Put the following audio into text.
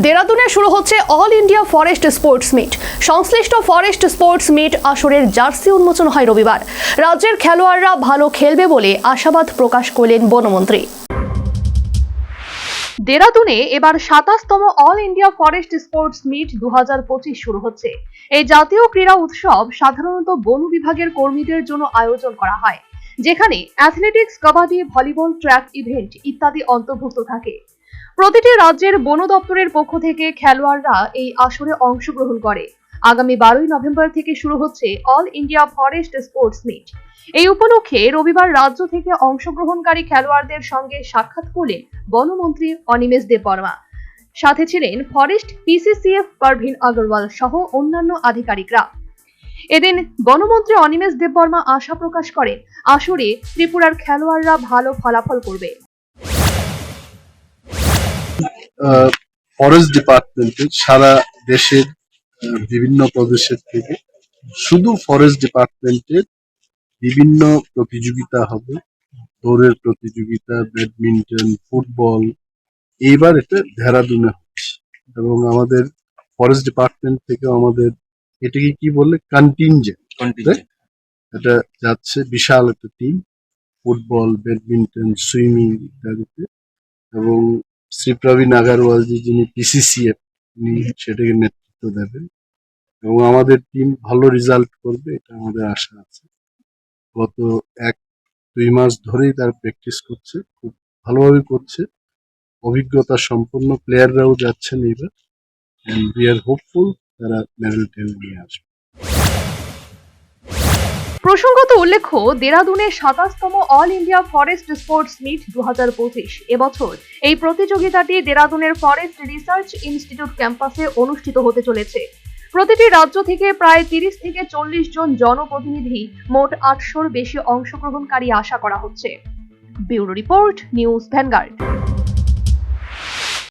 দেরাদুনে শুরু হচ্ছে all India forest sports meet. সংশ্লিষ্ট ফরেস্ট স্পোর্টস মিট আসরের জার্সি উন্মোচন হয় রবিবার। রাজ্যের খেলোয়াড়রা ভালো খেলবে বলে আশাবাদ প্রকাশ করলেন বনমন্ত্রী। দেরাদুনে এবার সাতাশতম all India forest sports meet দু হাজার পঁচিশ শুরু হচ্ছে। এই জাতীয় ক্রীড়া উৎসব সাধারণত বন বিভাগের কর্মীদের জন্য আয়োজন করা হয়, যেখানে athletics kabaddi, volleyball track event ইত্যাদি অন্তর্ভুক্ত থাকে। প্রতিটি রাজ্যের বন দপ্তরের পক্ষ থেকে খেলোয়াড়রা এই আসরে অংশগ্রহণ করে। আগামী বারোই নভেম্বর থেকে শুরু হচ্ছে all India forest sports meet এই উপলক্ষে রবিবার রাজ্য থেকে অংশগ্রহণকারী খেলোয়াড়দের সঙ্গে সাক্ষাৎ করলেন বনমন্ত্রী অনিমেষ দেববর্মা। সাথে ছিলেন ফরেস্ট পিসিসিএফ পারভিন আগরওয়াল সহ অন্যান্য আধিকারিকরা। এদিন বনমন্ত্রী অনিমেষ দেববর্মা আশা প্রকাশ করেন, আসরে ত্রিপুরার খেলোয়াড়রা ভালো ফলাফল করবে। ফরেস্ট ডিপার্টমেন্টের সারা দেশের বিভিন্ন প্রদেশের থেকে শুধু ফরেস্ট ডিপার্টমেন্টের বিভিন্ন প্রতিযোগিতা হবে। দৌড়ের প্রতিযোগিতা ব্যাডমিন্টন ফুটবল এইবার এটা দেহরাদুনে হচ্ছে। এবং আমাদের ফরেস্ট ডিপার্টমেন্ট থেকে আমাদের এটাকে কি বললে কন্টিনজেন্ট এটা যাচ্ছে বিশাল একটা টিম ফুটবল ব্যাডমিন্টন সুইমিং ইত্যাদিতে। এবং শ্রী প্রবীণ আগারওয়ালজি যিনি পিসিসিএফ উনি সেটাকে নেতৃত্ব দেবেন। এবং আমাদের টিম ভালো রেজাল্ট করবে, এটা আমাদের আশা আছে। গত এক, দুই মাস ধরেই তার প্র্যাকটিস করছে, খুব ভালোভাবে করছে। অভিজ্ঞতা সম্পন্ন প্লেয়াররাও যাচ্ছেন এবার। অ্যান্ড উই আর হোপফুল তারা মেডেল টেনে নিয়ে আসবে। প্রসঙ্গত উল্লেখ্য, দেরাদুনের সাতাশতম all India forest sports meet দু হাজার এবছর এই প্রতিযোগিতাটি দেরাদুনের ফরেস্ট রিসার্চ ইনস্টিটিউট ক্যাম্পাসে অনুষ্ঠিত হতে চলেছে। প্রতিটি রাজ্য থেকে প্রায় তিরিশ থেকে চল্লিশ জন জনপ্রতিনিধি মোট আটশোর বেশি অংশগ্রহণকারী আশা করা হচ্ছে। Bureau report, news vanguard.